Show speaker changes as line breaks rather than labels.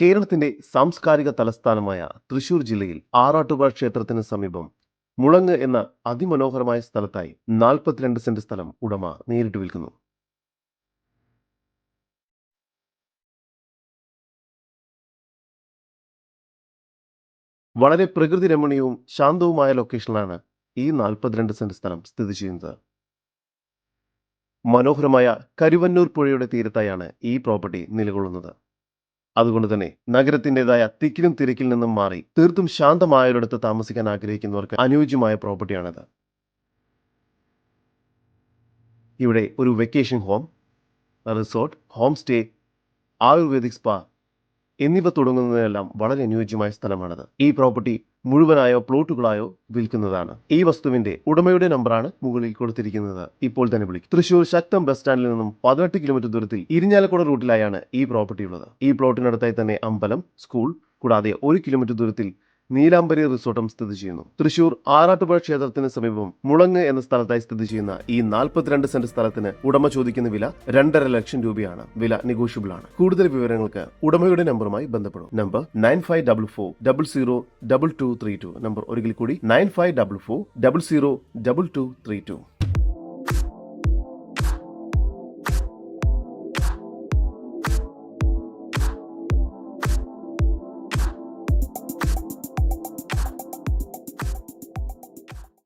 കേരളത്തിന്റെ സാംസ്കാരിക തലസ്ഥാനമായ തൃശൂർ ജില്ലയിൽ ആറാട്ടുപുഴ ക്ഷേത്രത്തിന് സമീപം മുളങ്ങ് എന്ന അതിമനോഹരമായ സ്ഥലത്തായി നാൽപ്പത്തിരണ്ട് സെന്റ് സ്ഥലം ഉടമ നേരിട്ട് വിൽക്കുന്നു. വളരെ പ്രകൃതി രമണീയവും ശാന്തവുമായ ലൊക്കേഷനിലാണ് ഈ നാൽപ്പത്തിരണ്ട് സെന്റ് സ്ഥലം സ്ഥിതി ചെയ്യുന്നത്. മനോഹരമായ കരുവന്നൂർ പുഴയുടെ തീരത്തായാണ് ഈ പ്രോപ്പർട്ടി നിലകൊള്ളുന്നത്. അതുകൊണ്ട് തന്നെ നഗരത്തിന്റെതായ തിക്കിലും തിരക്കിൽ നിന്നും മാറി തീർത്തും ശാന്തമായൊരിടത്ത് താമസിക്കാൻ ആഗ്രഹിക്കുന്നവർക്ക് അനുയോജ്യമായ പ്രോപ്പർട്ടിയാണിത്. ഇവിടെ ഒരു vacation home resort home stay ayurvedic spa എന്നിവ തുടങ്ങുന്നതിനെല്ലാം വളരെ അനുയോജ്യമായ സ്ഥലമാണിത്. ഈ പ്രോപ്പർട്ടി മുഴുവനായോ പ്ലോട്ടുകളായോ വിൽക്കുന്നതാണ്. ഈ വസ്തുവിന്റെ ഉടമയുടെ നമ്പറാണ് മുകളിൽ കൊടുത്തിരിക്കുന്നത്. ഇപ്പോൾ തന്നെ വിളിക്കും. തൃശൂർ ശക്തം ബസ് സ്റ്റാൻഡിൽ നിന്നും പതിനെട്ട് കിലോമീറ്റർ ദൂരത്തിൽ ഇരിഞ്ഞാലക്കുട റൂട്ടിലായാണ് ഈ പ്രോപ്പർട്ടി ഉള്ളത്. ഈ പ്ലോട്ടിനടുത്തായി തന്നെ അമ്പലം സ്കൂൾ കൂടാതെ ഒരു കിലോമീറ്റർ ദൂരത്തിൽ നീലാംബരി റിസോർട്ടും സ്ഥിതി ചെയ്യുന്നു. തൃശൂർ ആറാട്ടുപുഴ ക്ഷേത്രത്തിന് സമീപം മുളങ്ങ് എന്ന സ്ഥലത്തായി സ്ഥിതി ചെയ്യുന്ന ഈ നാൽപ്പത്തിരണ്ട് സെന്റ് സ്ഥലത്തിന് ഉടമ ചോദിക്കുന്ന വില രണ്ടര ലക്ഷം രൂപയാണ്. വില നെഗോഷ്യബിൾ ആണ് കൂടുതൽ വിവരങ്ങൾക്ക് ഉടമയുടെ നമ്പറുമായി ബന്ധപ്പെടും. Number nine five double four double zero double two three two number ഒരിക്കൽ കൂടി nine five double four double zero double two three two